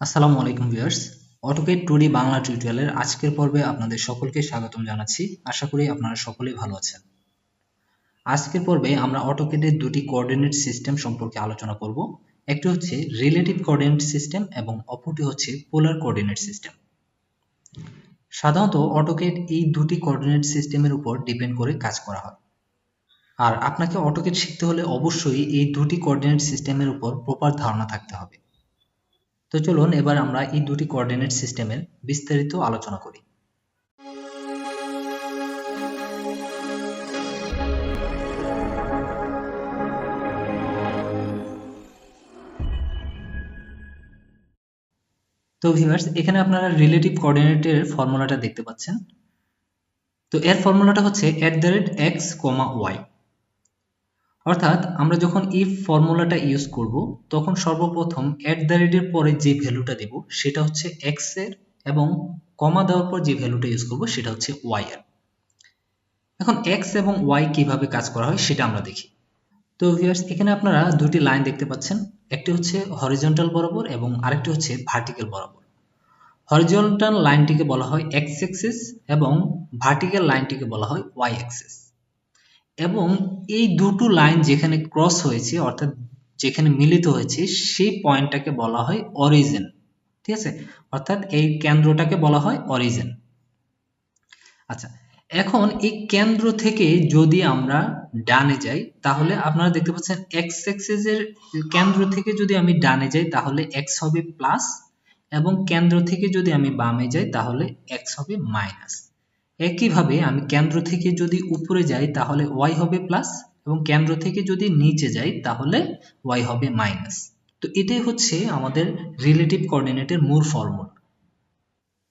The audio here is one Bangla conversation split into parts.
আসসালামু আলাইকুম ভিউয়ার্স। অটোকেট টুডি বাংলা টিউটোরিয়ালের আজকের পর্বে আপনাদের সকলকে স্বাগতম জানাচ্ছি। আশা করি আপনারা সকলেই ভালো আছেন। আজকের পর্বে আমরা অটোকেটের দুটি কোঅর্ডিনেট সিস্টেম সম্পর্কে আলোচনা করব। একটি হচ্ছে রিলেটিভ কোঅর্ডিনেট সিস্টেম এবং অপরটি হচ্ছে পোলার কোঅর্ডিনেট সিস্টেম সাধারণত অটোকেট এই দুটি কোঅর্ডিনেট সিস্টেমের উপর ডিপেন্ড করে কাজ করা হয়। আর আপনাকে অটোকেট শিখতে হলে অবশ্যই এই দুটি কোঅর্ডিনেট সিস্টেমের উপর প্রপার ধারণা থাকতে হবে। তো চলুন এবার আমরা এই দুটি কোঅর্ডিনেট সিস্টেমের বিস্তারিত আলোচনা করি। তো ভিউয়ার্স এখানে আপনারা রিলেটিভ কোঅর্ডিনেটের ফর্মুলাটা দেখতে পাচ্ছেন। তো এর ফর্মুলাটা হচ্ছে at the rate x comma y অর্থাৎ আমরা যখন এই ফর্মুলাটা ইউজ করব, তখন সর্বপ্রথম অ্যাট দ্য রেটের পরে যে ভ্যালুটা দেব, সেটা হচ্ছে এক্সের এবং কমা দেওয়ার পর যে ভ্যালুটা ইউজ করব, সেটা হচ্ছে ওয়াই এর। এখন এক্স এবং ওয়াই কীভাবে কাজ করা হয় সেটা আমরা দেখি। তো ভিউয়ার্স এখানে আপনারা দুটি লাইন দেখতে পাচ্ছেন। একটি হচ্ছে হরিজন্টাল বরাবর এবং আরেকটি হচ্ছে ভার্টিক্যাল বরাবর। হরিজন্টাল লাইনটিকে বলা হয় এক্স এক্সিস এবং ভার্টিক্যাল লাইনটিকে বলা হয় ওয়াই এক্সিস এবং এই দুটো লাইন যেখানে ক্রস হয়েছে, অর্থাৎ যেখানে মিলিত হয়েছে, সেই পয়েন্টটাকে বলা হয় অরিজিন ঠিক আছে? অর্থাৎ এই কেন্দ্রটাকে বলা হয় অরিজিন আচ্ছা এখন এই কেন্দ্র থেকে যদি আমরা ডানে যাই, তাহলে আপনারা দেখতে পাচ্ছেন এক্স এক্সিসের কেন্দ্র থেকে যদি আমি ডানে যাই, তাহলে এক্স হবে প্লাস এবং কেন্দ্র থেকে যদি আমি বামে যাই, তাহলে এক্স হবে মাইনাস একইভাবে আমি কেন্দ্র থেকে যদি উপরে যাই, তাহলে ওয়াই হবে প্লাস এবং কেন্দ্র থেকে যদি নিচে যাই, তাহলে ওয়াই হবে মাইনাস তো এটাই হচ্ছে আমাদের রিলেটিভ কোঅর্ডিনেটের মূল ফর্মুলা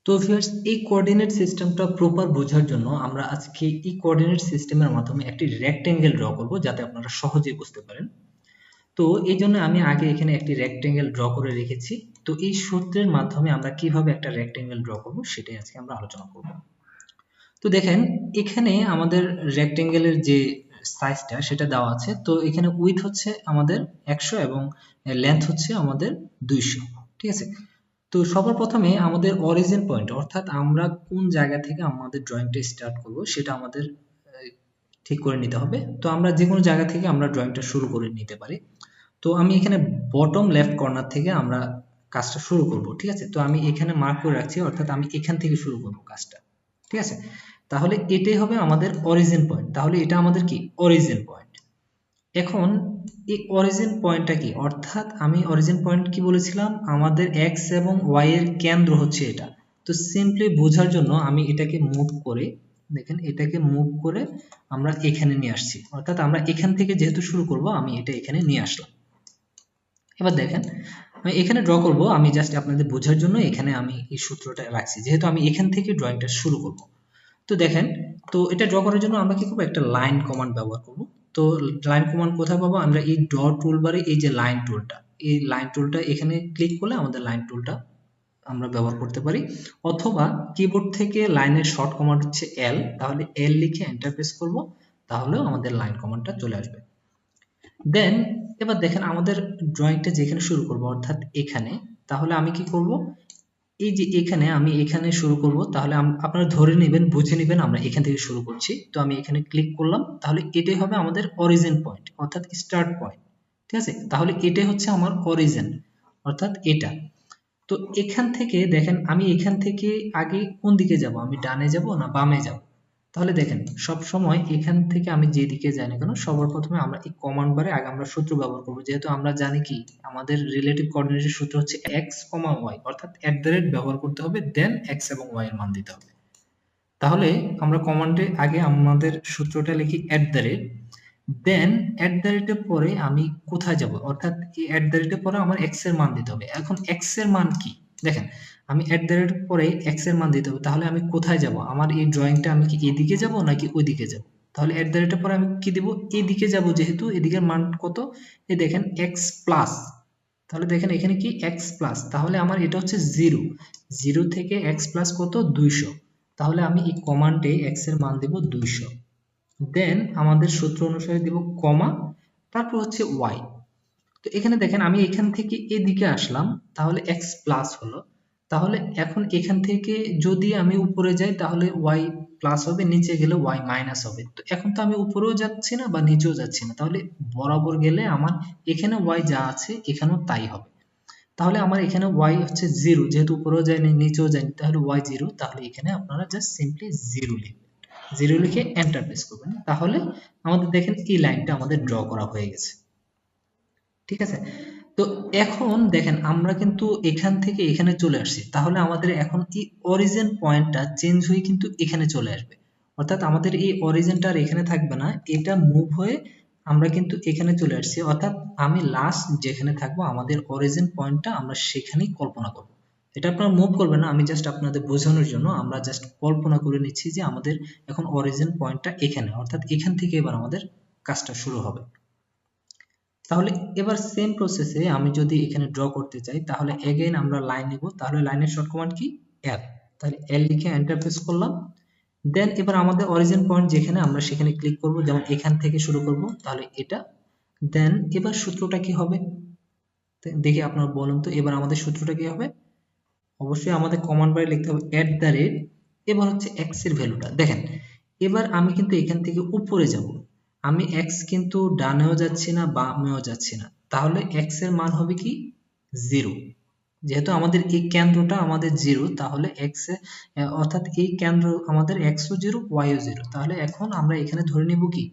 তো ভিউয়ার্স এই কোঅর্ডিনেট সিস্টেমটা প্রপার বোঝার জন্য আমরা আজকে এই কোঅর্ডিনেট সিস্টেমের মাধ্যমে একটি রেক্টেঙ্গেল ড্র করব, যাতে আপনারা সহজেই বুঝতে পারেন। তো এই জন্য আমি আগে এখানে একটি রেক্টেঙ্গেল ড্র করে রেখেছি। তো এই সূত্রের মাধ্যমে আমরা কীভাবে একটা রেক্টেঙ্গেল ড্র করব, সেটাই আজকে আমরা আলোচনা করব। তো দেখেন, এখানে আমাদের রেক্টেঙ্গেলের যে সাইজটা সেটা দেওয়া আছে। তো এখানে উইথ হচ্ছে আমাদের একশো এবং লেন্থ হচ্ছে আমাদের দুইশো, ঠিক আছে? তো সবার প্রথমে আমাদের অরিজিন পয়েন্ট অর্থাৎ আমরা কোন জায়গা থেকে আমাদের ড্রয়িংটা স্টার্ট করব, সেটা আমাদের ঠিক করে নিতে হবে। তো আমরা যে কোনো জায়গা থেকে আমরা ড্রয়িংটা শুরু করে নিতে পারি। তো আমি এখানে বটম লেফট কর্নার থেকে আমরা কাজটা শুরু করব, ঠিক আছে? তো আমি এখানে মার্ক করে রাখছি, অর্থাৎ আমি এখান থেকে শুরু করব কাজটা। ঠিক আছে? তাহলে এটাই হবে আমাদের অরিজিন পয়েন্ট তাহলে এটা আমাদের কি? অরিজিন পয়েন্ট এখন এই অরিজিন পয়েন্টটা কি? অর্থাৎ আমি অরিজিন পয়েন্ট কি বলেছিলাম? আমাদের এক্স এবং ওয়াই এর কেন্দ্র হচ্ছে এটা। তো সিম্পলি বোঝার জন্য আমি এটাকে মুভ করে, দেখেন এটাকে মুভ করে আমরা এখানে নিয়ে আসছি। অর্থাৎ আমরা এখান থেকে যেহেতু শুরু করব, আমি এটা এখানে নিয়ে আসলাম। এবার দেখেন আমি এখানে ড্র করব, আমি জাস্ট আপনাদের বোঝার জন্য এখানে আমি এই সূত্রটা রাখছি। যেহেতু আমি এখান থেকে ড্রয়িংটা শুরু করব। তো দেখেন, তো এটা ড্র করার জন্য আমরা কি করব? একটা লাইন কমান্ড ব্যবহার করব। তো লাইন কমান্ড কোথায় পাবো? আমরা এই ড্র টুলবারে এই যে লাইন টুলটা এই লাইন টুলটা এখানে ক্লিক করলে আমাদের লাইন টুলটা আমরা ব্যবহার করতে পারি। অথবা কিবোর্ড থেকে লাইনের শর্ট কমান্ড হচ্ছে এল তাহলে এল লিখে এন্টার প্রেস করব, তাহলেও আমাদের লাইন কমান্ডটা চলে আসবে। দেন এবার দেখেন আমাদের ড্রয়িংটা যেখানে শুরু করব, অর্থাৎ এখানে, তাহলে আমি কি করব? এই যে এখানে আমি এখানে শুরু করব, তাহলে আপনারা ধরে নেবেন, বুঝে নেবেন আমরা এখান থেকে শুরু করছি। তো আমি এখানে ক্লিক করলাম, তাহলে এটাই হবে আমাদের অরিজিন পয়েন্ট অর্থাৎ স্টার্ট পয়েন্ট ঠিক আছে? তাহলে এটাই হচ্ছে আমার অরিজিন অর্থাৎ এটা। তো এখান থেকে দেখেন, আমি এখান থেকে আগে কোন দিকে যাব? আমি ডানে যাব না বামে যাব? তাহলে দেখেন সব সময় এখান থেকে আমি যে দিকে যাই না কেন সবার প্রথমে আমরা এই কমান্ড বারে আগে আমরা সূত্র ব্যবহার করব। যেহেতু আমরা জানি কি আমাদের রিলেটিভ কোঅর্ডিনেটের সূত্র হচ্ছে x, y অর্থাৎ এট দ্য রেট ব্যবহার করতে হবে দেন x এবং y এর মান দিতে হবে। তাহলে আমরা কমান্ডে আগে আমাদের সূত্রটা লিখি at the rate then at the রেটের পরে আমি কোথায় যাব? অর্থাৎ এই এট দ্য রেটের পরে আমার x এর মান দিতে হবে। এখন x এর মান কি? দেখেন আমি অ্যাট দ্য রেট পরে এক্সের মান দিতে হবে, তাহলে আমি কোথায় যাব? আমার এই ড্রয়িংটা আমি কি এদিকে যাব নাকি ওইদিকে যাব? তাহলে অ্যাট দ্য রেটের পরে আমি কি দিব? এদিকে যাব যেহেতু, এদিকের মান কত? এই দেখেন এক্স প্লাস তাহলে দেখেন এখানে কি এক্স প্লাস তাহলে আমার এটা হচ্ছে জিরো জিরো থেকে এক্স প্লাস কত? দুইশো। তাহলে আমি এই কমান্ডে এক্সের মান দেব দুইশো। দেন আমাদের সূত্র অনুসারে দিব কমা তারপর হচ্ছে ওয়াই তো এখানে দেখেন আমি এখান থেকে এদিকে আসলাম, তাহলে এক্স প্লাস হলো। তাহলে এখন এখান থেকে যদি আমি উপরে যাই, তাহলে ওয়াই প্লাস হবে, নিচে গেলে ওয়াই মাইনাস হবে। তো এখন তো আমি উপরেও যাচ্ছি না বা নিচেও যাচ্ছি না। তাহলে বরাবর গেলে আমার এখানে ওয়াই যা আছে, এখানেও তাই হবে। তাহলে আমার এখানে ওয়াই হচ্ছে জিরো যেহেতু উপরেও যায়নি নিচেও যায়নি তাহলে ওয়াই জিরো তাহলে এখানে আপনারা জাস্ট সিম্পলি জিরো লিখবেন। জিরো লিখে এন্টার প্রেস করবেন। তাহলে আমাদের দেখেন এই লাইনটা আমাদের ড্র করা হয়ে গেছে। ঠিক আছে? তো এখন দেখেন, আমরা কিন্তু এখান থেকে এখানে চলে আসছি। তাহলে আমাদের এখন এই অরিজিন পয়েন্টটা চেঞ্জ হয়ে কিন্তু এখানে চলে আসবে। অর্থাৎ আমাদের এই অরিজিনটা আর এখানে থাকবে না, এটা মুভ হয়ে আমরা কিন্তু এখানে চলে আসছি। অর্থাৎ আমি লাস্ট যেখানে থাকব, আমাদের অরিজিন পয়েন্টটা আমরা সেখানেই কল্পনা করব। এটা আপনারা মুভ করবেন না, আমি জাস্ট আপনাদের বোঝানোর জন্য আমরা জাস্ট কল্পনা করে নিচ্ছি যে আমাদের এখন অরিজিন পয়েন্টটা এখানে। অর্থাৎ এখান থেকে এবার আমাদের কাজটা শুরু হবে। তাহলে এবার সেম প্রসেসে আমি যদি এখানে ড্র করতে চাই, তাহলে এগেইন আমরা লাইন নিব। তাহলে লাইনের শর্ট কমান্ড কি? এল তাহলে এল লিখে এন্টার প্রেস করলাম। দেন এবার আমাদের অরিজিন পয়েন্ট যেখানে আমরা সেখানে ক্লিক করব, যেমন এখান থেকে শুরু করব, তাহলে এটা। দেন এবার সূত্রটা কি হবে? দেখি আপনারা বলুন তো, এবার আমাদের সূত্রটা কি হবে? অবশ্যই আমাদের কমান্ড বারে লিখতে হবে এট দ্য রেট এবার হচ্ছে এক্সের ভ্যালুটা দেখেন, এবার আমি কিন্তু এখান থেকে উপরে যাব। আমি এক্স কিন্তু ডানেও যাচ্ছি না, বামেও যাচ্ছি না। তাহলে এক্সের মান হবে কি? জিরো যেহেতু আমাদের এই কেন্দ্রটা আমাদের জিরো তাহলে এক্স অর্থাৎ এই কেন্দ্র আমাদের এক্সও জিরো ওয়াইও জিরো তাহলে এখন আমরা এখানে ধরে নিব কি?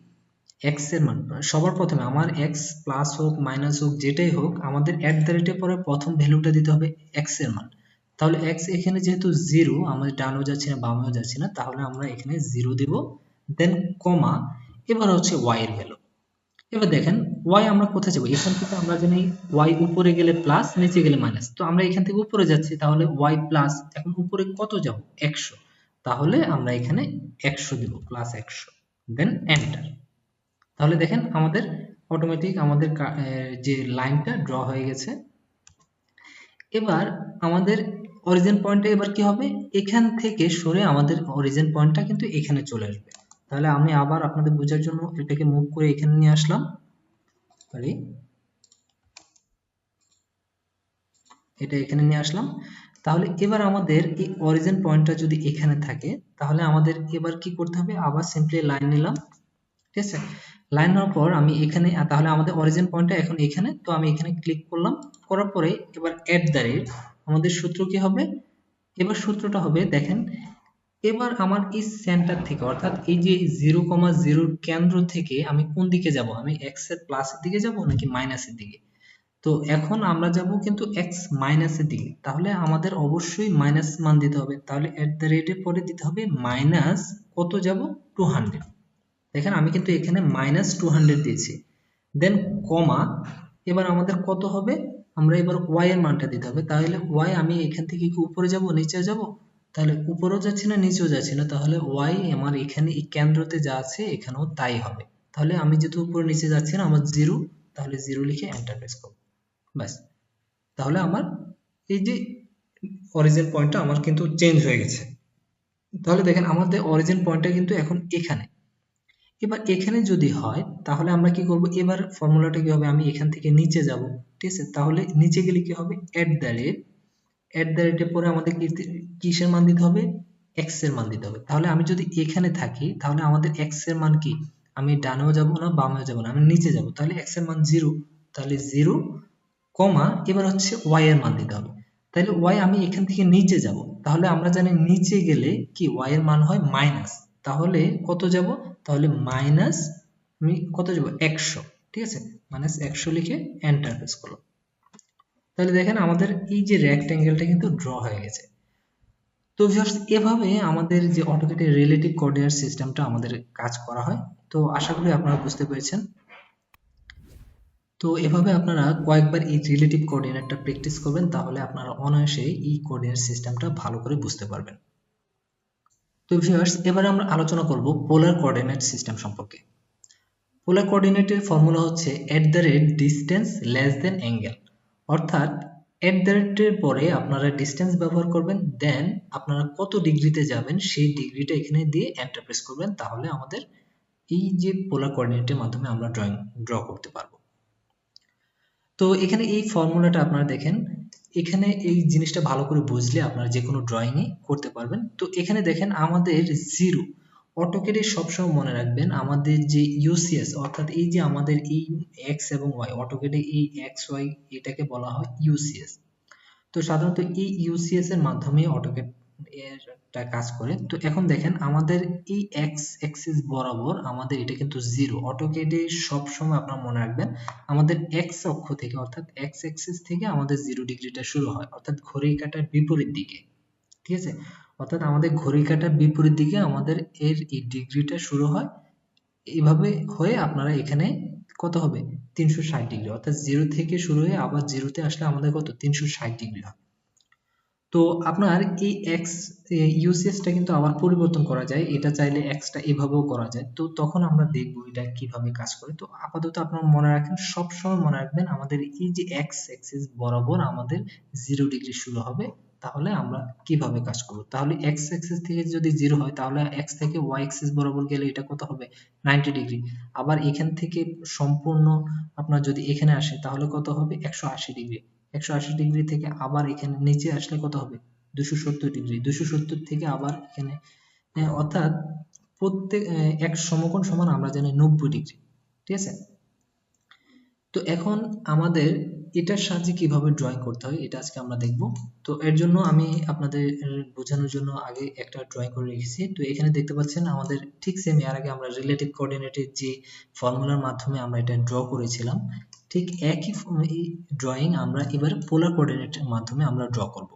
এক্সের মান। সবার প্রথমে আমার এক্স প্লাস হোক মাইনাস হোক, যেটাই হোক, আমাদের অ্যাট দ্য পরে প্রথম ভ্যালুটা দিতে হবে এক্সের মান। তাহলে এক্স এখানে যেহেতু জিরো আমাদের ডানও যাচ্ছে না, বামেও যাচ্ছে না, তাহলে আমরা এখানে জিরো দিব। দেন কমা এবার হচ্ছে ওয়াই এর ভ্যালু এবার দেখেন ওয়াই আমরা কোথায় যাব? এখান থেকে আমরা জানি ওয়াই উপরে গেলে প্লাস নিচে গেলে মাইনাস তো আমরা এখান থেকে উপরে যাচ্ছি, তাহলে ওয়াই প্লাস এখন উপরে কত যাব? একশো। তাহলে আমরা এখানে একশো দিব প্লাস একশো। দেন এন্টার তাহলে দেখেন আমাদের অটোমেটিক আমাদের যে লাইনটা ড্র হয়ে গেছে। এবার আমাদের অরিজিন পয়েন্টে এবার কি হবে? এখান থেকে সরে আমাদের অরিজিন পয়েন্টটা কিন্তু এখানে চলে আসবে। তাহলে আমি আবার আপনাদের বোঝার জন্য এটাকে মুভ করে এখানে নিয়ে আসলাম। সরি এটা এখানে নিয়ে আসলাম। তাহলে এবার আমাদের এই অরিজিন পয়েন্টটা যদি এখানে থাকে, তাহলে আমাদের এবার কি করতে হবে? আবার সিম্পলি লাইন নিলাম। ঠিক আছে? লাইন নেওয়ার পর আমি এখানে, তাহলে আমাদের অরিজিন পয়েন্টটা এখন এখানে। তো আমি এখানে ক্লিক করলাম। করার পরে এবার অ্যাট দ্য আমাদের সূত্র কি হবে? এবার সূত্রটা হবে, দেখেন এবার আমার এই সেন্টার থেকে, অর্থাৎ এই যে জিরো কমা জিরোর কেন্দ্র থেকে আমি কোন দিকে যাব? আমি এক্সের প্লাসের দিকে যাব নাকি মাইনাসের দিকে? তো এখন আমরা যাব কিন্তু এক্স মাইনাসের দিকে। তাহলে আমাদের অবশ্যই মাইনাস মান দিতে হবে। তাহলে এট দ্য রেটের পরে দিতে হবে মাইনাস কত যাব? টু হান্ড্রেড দেখেন আমি কিন্তু এখানে মাইনাস টু হান্ড্রেড দিয়েছি। দেন কমা এবার আমাদের কত হবে? আমরা এবার ওয়াই এর মানটা দিতে হবে। তাহলে ওয়াই আমি এখান থেকে কি উপরে যাব? নিচে যাব? তাহলে উপরেও যাচ্ছি না, নিচেও যাচ্ছি না? তাহলে ওয়াই আমার এখানে এই কেন্দ্রতে যা আছে, এখানেও তাই হবে। তাহলে আমি যেহেতু উপরে নিচে যাচ্ছি না, আমার জিরো তাহলে জিরো লিখে এন্টার প্রেস করব। ব্যাস। তাহলে আমার এই যে অরিজিন পয়েন্টটা আমার কিন্তু চেঞ্জ হয়ে গেছে। তাহলে দেখেন, আমাদের অরিজিন পয়েন্টটা কিন্তু এখন এখানে। এবার এখানে যদি হয়, তাহলে আমরা কি করব? এবার ফর্মুলাটা কি হবে? আমি এখান থেকে নিচে যাব। ঠিক আছে? তাহলে নিচে গেলে কি হবে? At the rate at the রেটের পরে আমাদের কিসের মান দিতে হবে? এক্সের মান দিতে হবে। তাহলে আমি যদি এখানে থাকি, তাহলে আমাদের এক্সের মান কি? আমি ডানেও যাব না, বামেও যাব না, আমি নিচে যাব। তাহলে এক্সের মান জিরো তাহলে জিরো কমা, এবার হচ্ছে ওয়াই এর মান দিতে হবে। তাহলে ওয়াই আমি এখান থেকে নিচে যাব। তাহলে আমরা জানি নিচে গেলে কি ওয়াই এর মান হয় মাইনাস তাহলে কত যাব? তাহলে মাইনাস আমি কত যাব? একশো। ঠিক আছে? মাইনাস একশো লিখে এন্টার প্রেস করলাম। তাহলে দেখেন আমাদের এই যে রেক্ট্যাঙ্গেলটা কিন্তু ড্র হয়ে গেছে। তো ভিউয়ার্স এভাবে আমাদের যে অটোকেটের রিলেটিভ কোঅর্ডিনেট সিস্টেমটা আমাদের কাজ করা হয়। তো আশা করি আপনারা বুঝতে পেরেছেন। তো এভাবে আপনারা কয়েকবার এই রিলেটিভ কোঅর্ডিনেটটা প্র্যাকটিস করবেন, তাহলে আপনারা অনায়াসে এই কোঅর্ডিনেট সিস্টেমটা ভালো করে বুঝতে পারবেন। তো ভিউয়ার্স এবারে আমরা আলোচনা করব পোলার কোঅর্ডিনেট সিস্টেম সম্পর্কে। পোলার কোঅর্ডিনেটের ফর্মুলা হচ্ছে at the rate distance less than angle অর্থাৎ এট দ্য রেটের পরে আপনারা ডিস্টেন্স ব্যবহার করবেন দেন আপনারা কত ডিগ্রিতে যাবেন সেই ডিগ্রিটা এখানে দিয়ে এন্টার প্রেস করবেন, তাহলে আমাদের এই যে পোলার কোঅর্ডিনেটের মাধ্যমে আমরা ড্রয়িং ড্র করতে পারব। তো এখানে এই ফর্মুলাটা আপনারা দেখেন, এখানে এই জিনিসটা ভালো করে বুঝলে আপনারা যে কোনো ড্রয়িংয়ে করতে পারবেন। তো এখানে দেখেন আমাদের জিরো অটোকেটে সবসময় মনে রাখবেন আমাদের যে ইউসিএস অর্থাৎ এই যে আমাদের এই এক্স এবং ওয়াই অটোকেটে এই এক্স ওয়াই এটাকে বলা হয় ইউসিএস তো সাধারণত এই ইউসিএস এর মাধ্যমে অটোকেট এরটা কাজ করে। তো এখন দেখেন, আমাদের এই এক্স অ্যাক্সিস বরাবর আমাদের এটা কিন্তু জিরো অটোকেটে সব সময় আপনারা মনে রাখবেন, আমাদের এক্স অক্ষ থেকে, অর্থাৎ এক্স অ্যাক্সিস থেকে আমাদের জিরো ডিগ্রিটা শুরু হয়, অর্থাৎ ঘড়ির কাঁটার বিপরীত দিকে। ঠিক আছে? অর্থাৎ আমাদের ঘড়ি কাঁটার বিপরীত দিকে আমাদের এর এই ডিগ্রিটা শুরু হয়। এইভাবে হয়ে আপনারা এখানে কত হবে? তিনশো ষাট ডিগ্রি অর্থাৎ জিরো থেকে শুরু হয়ে আবার জিরোতে আসলে আমাদের কত? তিনশো ষাট ডিগ্রি হয়। তো আপনার এই এক্স ইউসিএসটা কিন্তু আবার পরিবর্তন করা যায়। এটা চাইলে এক্সটা এভাবেও করা যায়। তো তখন আমরা দেখব এটা কীভাবে কাজ করে। তো আপাতত আপনারা মনে রাখেন, সবসময় মনে রাখবেন আমাদের এই যে এক্স অ্যাক্সিস বরাবর আমাদের জিরো ডিগ্রি শুরু হবে। তাহলে আমরা কীভাবে কাজ করব? তাহলে এক্স অ্যাক্সিস থেকে যদি জিরো হয়, তাহলে এক্স থেকে ওয়াই অ্যাক্সিস বরাবর গেলে এটা কত হবে? নাইনটি ডিগ্রি আবার এখান থেকে সম্পূর্ণ আপনার যদি এখানে আসে, তাহলে কত হবে? একশো আশি ডিগ্রি একশো আশি ডিগ্রি থেকে আবার এখানে নিচে আসলে কত হবে? দুশো সত্তর ডিগ্রি দুশো সত্তর থেকে আবার এখানে অর্থাৎ প্রত্যেক এক সমকোণ সমান আমরা জানি নব্বই ডিগ্রি ঠিক আছে? তো এখন আমাদের এটার সাহায্যে কীভাবে ড্রয়িং করতে হয়, এটা আজকে আমরা দেখব। তো এর জন্য আমি আপনাদের বোঝানোর জন্য আগে একটা ড্রয়িং করে রেখেছি। তো এখানে দেখতে পাচ্ছেন আমাদের ঠিক সেম এর আগে আমরা রিলেটিভ কোঅর্ডিনেটের যে ফর্মুলার মাধ্যমে আমরা এটা ড্র করেছিলাম, ঠিক একই ড্রয়িং আমরা এবার পোলার কোঅর্ডিনেটের মাধ্যমে আমরা ড্র করব।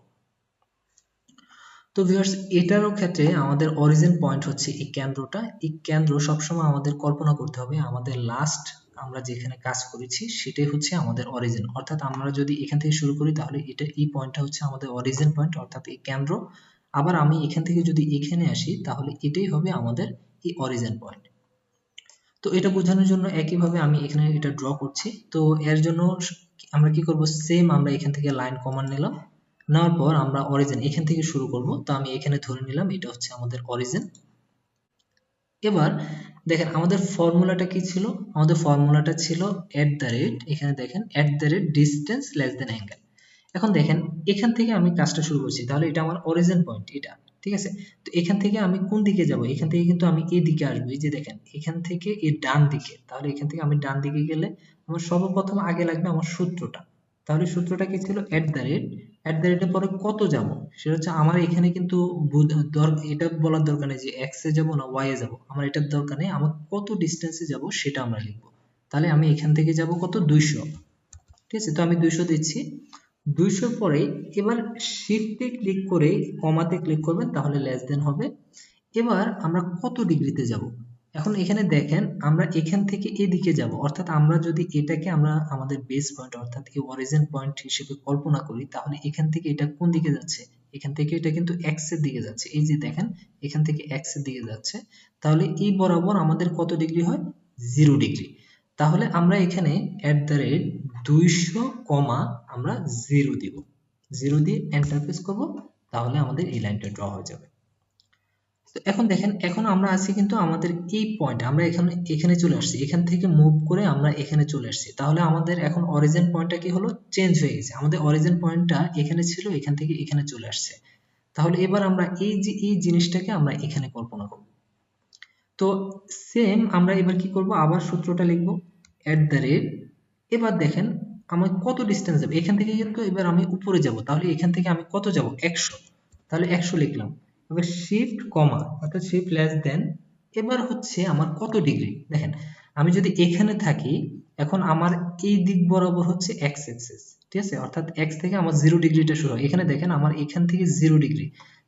তো ভিউয়ার্স এটারও ক্ষেত্রে আমাদের অরিজিন পয়েন্ট হচ্ছে এই কেন্দ্রটা। এই কেন্দ্র সবসময় আমাদের কল্পনা করতে হবে, আমাদের লাস্ট আমরা যেখানে কাজ করেছি, সেটাই হচ্ছে আমাদের অরিজিন অর্থাৎ আমরা যদি এখান থেকে শুরু করি, তাহলে এটা, এই পয়েন্টটা হচ্ছে আমাদের অরিজিন পয়েন্ট অর্থাৎ এই কেন্দ্র। আবার আমি এখান থেকে যদি এখানে আসি, তাহলে এটাই হবে আমাদের এই অরিজিন পয়েন্ট তো এটা বোঝানোর জন্য একইভাবে আমি এখানে এটা ড্র করছি। তো এর জন্য আমরা কি করব? সেম আমরা এখান থেকে লাইন কমান নিলাম। নেওয়ার পর আমরা অরিজিন এখান থেকে শুরু করব। তো আমি এখানে ধরে নিলাম, এটা হচ্ছে আমাদের অরিজিন এবার দেখেন আমাদের ফর্মুলাটা কি ছিল? আমাদের ফর্মুলাটা ছিল এট দ্য রেট এখানে দেখেন at the rate distance less than angle এখন দেখেন এখান থেকে আমি কাজটা শুরু করছি, তাহলে এটা আমার অরিজিন পয়েন্ট এটা, ঠিক আছে? তো এখান থেকে আমি কোন দিকে যাব? এখান থেকে কিন্তু আমি এই দিকে আসব, এই যে দেখেন, এখান থেকে এই ডান দিকে, তাহলে এখান থেকে আমি ডান দিকে গেলে আমার সর্বপ্রথম আগে লাগবে আমার সূত্রটা। তাহলে সূত্রটা কি ছিল? At the rate at the রেটের পরে কত যাব? সেটা হচ্ছে আমার এখানে কিন্তু এটা বলার দরকার নেই যে এক্স এ যাব না ওয়াই এ যাব। আমার এটার দরকার নেই, আমার কত ডিস্টেন্সে যাব সেটা আমরা লিখব। তাহলে আমি এখান থেকে যাব কত? দুইশো। ঠিক আছে? তো আমি দুইশো দিচ্ছি। দুইশোর পরে এবার শিফটে ক্লিক করে কমাতে ক্লিক করবেন, তাহলে লেস দেন হবে। এবার আমরা কত ডিগ্রিতে যাব? এখন এখানে দেখেন, আমরা এখান থেকে এদিকে যাব। অর্থাৎ আমরা যদি এটাকে আমরা আমাদের বেস পয়েন্ট অর্থাৎ এই অরিজিন পয়েন্ট হিসেবে কল্পনা করি, তাহলে এখান থেকে এটা কোন দিকে যাচ্ছে? এখান থেকে এটা কিন্তু এক্সের দিকে যাচ্ছে। এই যে দেখেন, এখান থেকে এক্সের দিকে যাচ্ছে। তাহলে এই বরাবর আমাদের কত ডিগ্রি হয়? Zero degree. তাহলে আমরা এখানে অ্যাট দ্য রেট দুইশো কমা আমরা জিরো দিব। জিরো দিয়ে এন্টার প্রেস করব, তাহলে আমাদের এই লাইনটা ড্র হয়ে যাবে। এখন দেখেন, এখন আমরা আছি কিন্তু আমাদের এই পয়েন্ট আমরা এখানে এখানে চলে আসছি। এখান থেকে মুভ করে আমরা এখানে চলে আসছি। তাহলে আমাদের এখন অরিজিন পয়েন্টটা কি হলো? চেঞ্জ হয়ে গেছে। আমাদের অরিজিন পয়েন্টটা এখানে ছিল, এখান থেকে এখানে চলে আসছে। তাহলে এবার আমরা এই যে, এই জিনিসটাকে আমরা এখানে কল্পনা করব। তো সেম আমরা এবার কি করব? আবার সূত্রটা লিখব অ্যাট দ্য রেট এবার দেখেন আমার কত ডিস্টেন্স যাবে? এখান থেকে কিন্তু এবার আমি উপরে যাব। তাহলে এখান থেকে আমি কত যাব? একশো। তাহলে একশো লিখলাম। এবার শিফট কমা অর্থাৎ শিফট লেস দেন এবার হচ্ছে আমার কত ডিগ্রি দেখেন, আমি যদি এখানে থাকি, এখন আমার এই দিক বরাবর হচ্ছে এক্স এক্সিস ঠিক আছে? অর্থাৎ এক্স থেকে আমার জিরো ডিগ্রিটা শুরু হয়। এখানে দেখেন, আমার এখান থেকে জিরো ডিগ্রি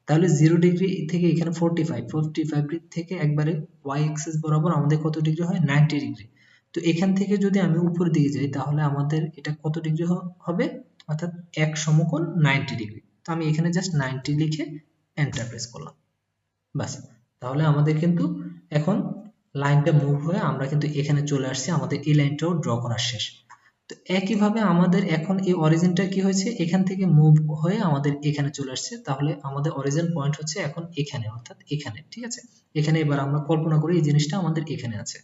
তাহলে জিরো ডিগ্রি থেকে এখানে ফোরটি ফাইভ ফোরটি ফাইভ থেকে একবারে ওয়াই এক্সিস বরাবর আমাদের কত ডিগ্রি হয়? নাইনটি ডিগ্রি তো এখান থেকে যদি আমি উপরের দিকে যাই, তাহলে আমাদের এটা কত ডিগ্রি হবে? অর্থাৎ এক সমকোণ নাইনটি ডিগ্রি তো আমি এখানে জাস্ট নাইনটি লিখে এন্টার প্রেস করলাম। বাস তাহলে আমাদের কিন্তু এখন লাইনটা মুভ হয়ে আমরা কিন্তু এখানে চলে আসছি, আমাদের এই লাইনটাও ড্র করা শেষ। তো একইভাবে আমাদের এখন এই অরিজিনটা কি হয়েছে? এখান থেকে মুভ হয়ে আমাদের এখানে চলে আসছে। তাহলে আমাদের অরিজিন পয়েন্ট হচ্ছে এখন এখানে, অর্থাৎ এখানে, ঠিক আছে? এখানে এবার আমরা কল্পনা করি এই জিনিসটা আমাদের এখানে আছে।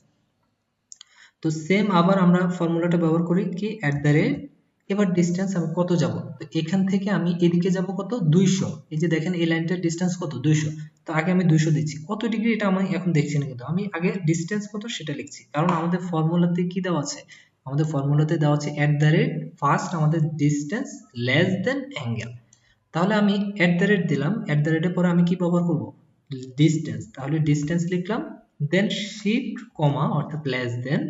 তো সেম আবার আমরা ফর্মুলাটা ব্যবহার করি কি? অ্যাট দ্য রেট এবার ডিস্টেন্স আমি কত যাব? তো এখান থেকে আমি এদিকে যাব কত? দুইশো। এই যে দেখেন এই লাইনটার ডিস্টেন্স কত? দুইশো। তো আগে আমি দুইশো দিচ্ছি। কত ডিগ্রি এটা আমি এখন দেখছি না কিন্তু। আমি আগে ডিস্টেন্স কত সেটা লিখছি। কারণ আমাদের ফর্মুলাতে কি দেওয়া আছে? আমাদের ফর্মুলাতে দেওয়া আছে অ্যাট দ্য রেট ফার্স্ট আমাদের ডিস্টেন্স লেস দেন অ্যাঙ্গেল তাহলে আমি অ্যাট দ্য রেট দিলাম। অ্যাট দ্য রেটের পরে আমি কি ব্যবহার করব? ডিস্টেন্স তাহলে ডিস্টেন্স লিখলাম। দেন শিফট কমা অর্থাৎ লেস দেন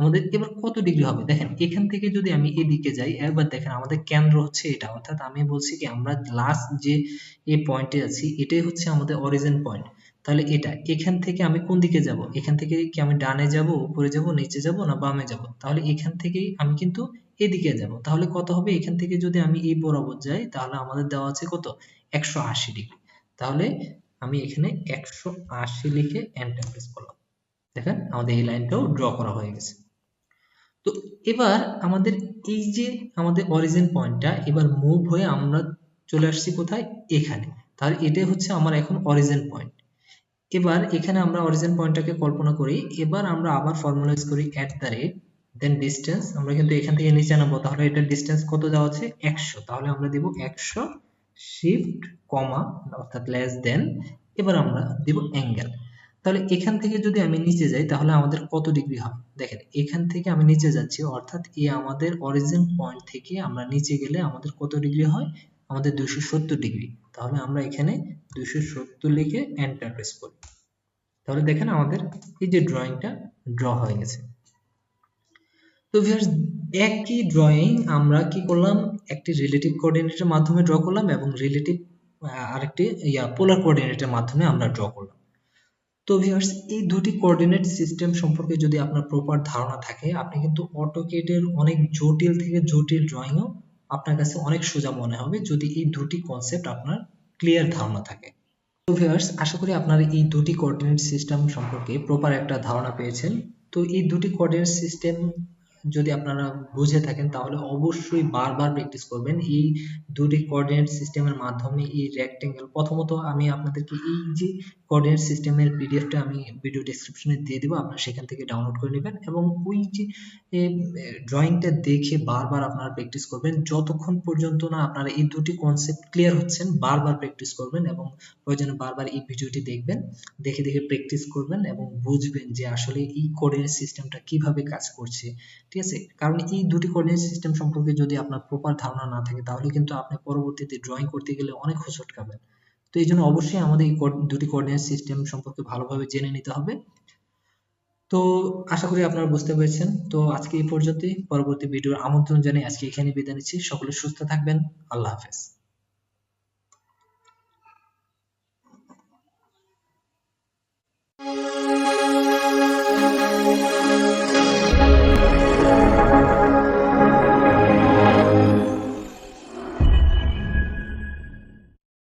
আমাদের এবার কত ডিগ্রি হবে? দেখেন, এখান থেকে যদি আমি এদিকে যাই এবার দেখেন আমাদের কেন্দ্র হচ্ছে এটা। অর্থাৎ আমি বলছি কি, আমরা লাস্ট যে এই পয়েন্টে আছি, এটাই হচ্ছে আমাদের অরিজিন পয়েন্ট তাহলে এটা, এখান থেকে আমি কোন দিকে যাব? এখান থেকে কি আমি ডানে যাব, উপরে যাব, নিচে যাব, না বামে যাব? তাহলে এখান থেকেই আমি কিন্তু এদিকে যাব। তাহলে কত হবে? এখান থেকে যদি আমি এই বরাবর যাই, তাহলে আমাদের দেওয়া আছে কত? একশো আশি ডিগ্রি তাহলে আমি এখানে একশো আশি লিখে এন্টার প্রেস করলাম। দেখেন, আমাদের এই লাইনটাও ড্র করা হয়ে গেছে। তো এবার আমাদের এই যে আমাদের অরিজিন পয়েন্টটা এবার মুভ হয়ে আমরা চলে আসছি কোথায়? এখানে। তাহলে এটাই হচ্ছে আমার এখন অরিজিন পয়েন্ট এবার এখানে আমরা অরিজিন পয়েন্টটাকে কল্পনা করি। এবার আমরা আবার ফর্মুলাইজ করি at the rate then distance আমরা কিন্তু এখান থেকে নিচে নামবো। তাহলে এটার ডিস্টেন্স কত দেওয়া আছে একশো। তাহলে আমরা দিব একশো শিফট কমা অর্থাৎ লেস দেন এবার আমরা দিব অ্যাঙ্গেল তাহলে এখান থেকে যদি আমি নিচে যাই, তাহলে আমাদের কত ডিগ্রি হবে? দেখেন, এখান থেকে আমি নিচে যাচ্ছি, অর্থাৎ এ আমাদের অরিজিন পয়েন্ট থেকে আমরা নিচে গেলে আমাদের কত ডিগ্রি হয়? আমাদের দুইশো সত্তর ডিগ্রি। তাহলে আমরা এখানে দুইশো সত্তর লিখে এন্টার প্রেস করি। তাহলে দেখেন আমাদের এই যে ড্রয়িংটা ড্র হয়ে গেছে। তো ভিউয়ার্স একই ড্রয়িং আমরা কি করলাম? একটি রিলেটিভ কোঅর্ডিনেটের মাধ্যমে ড্র করলাম এবং রিলেটিভ আরেকটি, ইয়া পোলার কোঅর্ডিনেটের মাধ্যমে আমরা ড্র করলাম। তো ভিউয়ার্স এই দুটি কোঅর্ডিনেট সিস্টেম সম্পর্কে যদি আপনার প্রপার ধারণা থাকে, আপনি কিন্তু অটোকেটের অনেক জটিল থেকে জটিল ড্রয়িংও আপনার কাছে অনেক সোজা মনে হবে যদি এই দুটি কনসেপ্ট আপনার ক্লিয়ার ধারণা থাকে। তো ভিউয়ার্স আশা করি আপনারা এই দুটি কোঅর্ডিনেট সিস্টেম সম্পর্কে প্রপার একটা ধারণা পেয়েছেন। তো এই দুটি কোঅর্ডিনেট সিস্টেম যদি আপনারা বুঝে থাকেন, তাহলে অবশ্যই বারবার প্র্যাকটিস করবেন। এই দুটি কোঅর্ডিনেট সিস্টেমের মাধ্যমে এই রেক্টেঙ্গেল প্রথমত আমি আপনাদেরকে এই যে কোঅর্ডিনেট সিস্টেমের পিডিএফটা আমি ভিডিও ডেসক্রিপশনে দিয়ে দেবো, আপনারা সেখান থেকে ডাউনলোড করে নেবেন এবং ওই যে ড্রয়িংটা দেখে বারবার আপনারা প্র্যাকটিস করবেন। যতক্ষণ পর্যন্ত না আপনারা এই দুটি কনসেপ্ট ক্লিয়ার হচ্ছেন, বারবার প্র্যাকটিস করবেন এবং প্রয়োজনে বারবার এই ভিডিওটি দেখবেন, দেখে দেখে প্র্যাকটিস করবেন এবং বুঝবেন যে আসলে এই কোঅর্ডিনেট সিস্টেমটা কীভাবে কাজ করছে। ঠিক আছে? কারণ এই দুটি কোঅর্ডিনেট সিস্টেম সম্পর্কে যদি আপনার প্রপার ধারণা না থাকে, তাহলে কিন্তু আপনি পরবর্তীতে ড্রয়িং করতে গেলে অনেক হোঁচট খাবেন তো এই জন্য অবশ্যই আমাদের এই দুটি কোঅর্ডিনেট সিস্টেম সম্পর্কে ভালোভাবে জেনে নিতে হবে। তো আশা করি আপনারা বুঝতে পেরেছেন। তো আজকে এই পর্যন্তই। পরবর্তী ভিডিওর আমন্ত্রণ জানিয়ে আজকে এখানে বিদায় নিচ্ছি। সকলে সুস্থ থাকবেন। আল্লাহ হাফেজ।